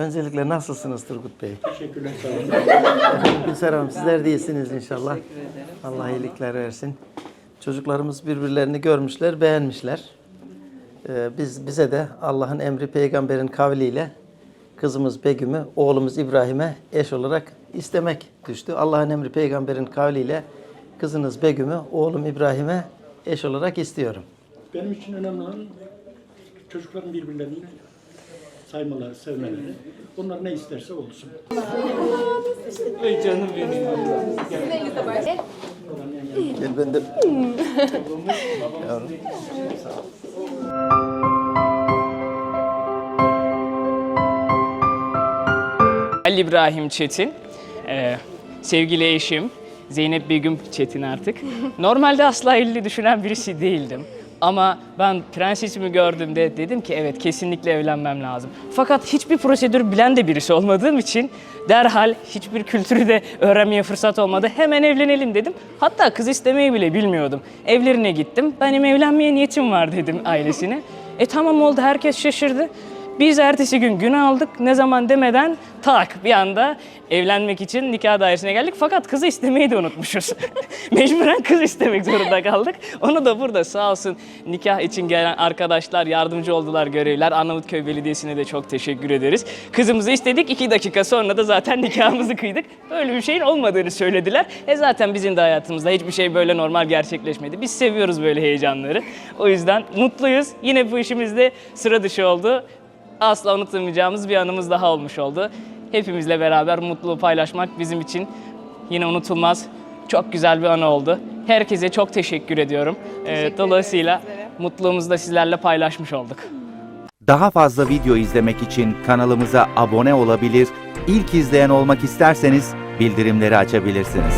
Öncelikle nasılsınız Turgut Bey? Teşekkürler. Gülser Hanım sizler de iyisiniz inşallah. Allah iyilikler versin. Çocuklarımız birbirlerini görmüşler, beğenmişler. Ee, biz bize de Allah'ın emri peygamberin kavliyle kızımız Begüm'ü oğlumuz İbrahim'e eş olarak istemek düştü. Allah'ın emri peygamberin kavliyle kızınız Begüm'ü oğlum İbrahim'e eş olarak istiyorum. Benim için önemli olan çocukların birbirlerini saymaları, sevmeleri. Onlar ne isterse olsun. Ay canım benim. Gel ben de Yavrum. Ali İbrahim Çetin, ee, sevgili eşim Zeynep Begüm Çetin artık. Normalde asla evliliği düşünen birisi değildim. Ama ben prensesimi gördüğümde dedim ki evet kesinlikle evlenmem lazım. Fakat hiçbir prosedür bilen de birisi olmadığım için derhal hiçbir kültürü de öğrenmeye fırsat olmadı. Hemen evlenelim dedim. Hatta kız istemeyi bile bilmiyordum. Evlerine gittim. Benim evlenmeye niyetim var dedim ailesine. E tamam oldu herkes şaşırdı. Biz ertesi gün günü aldık. Ne zaman demeden tak bir anda evlenmek için nikah dairesine geldik. Fakat kızı istemeyi de unutmuşuz. Mecburen kız istemek zorunda kaldık. Onu da burada sağ olsun nikah için gelen arkadaşlar yardımcı oldular görevler. Arnavutköy Belediyesi'ne de çok teşekkür ederiz. Kızımızı istedik. iki dakika sonra da zaten nikahımızı kıydık. Böyle bir şeyin olmadığını söylediler. E zaten bizim de hayatımızda hiçbir şey böyle normal gerçekleşmedi. Biz seviyoruz böyle heyecanları. O yüzden mutluyuz. Yine bu işimiz de sıra dışı oldu asla unutamayacağımız bir anımız daha olmuş oldu. Hepimizle beraber mutluluğu paylaşmak bizim için yine unutulmaz çok güzel bir anı oldu. Herkese çok teşekkür ediyorum. Ee, dolayısıyla mutluluğumuzu da sizlerle paylaşmış olduk. Daha fazla video izlemek için kanalımıza abone olabilir, ilk izleyen olmak isterseniz bildirimleri açabilirsiniz.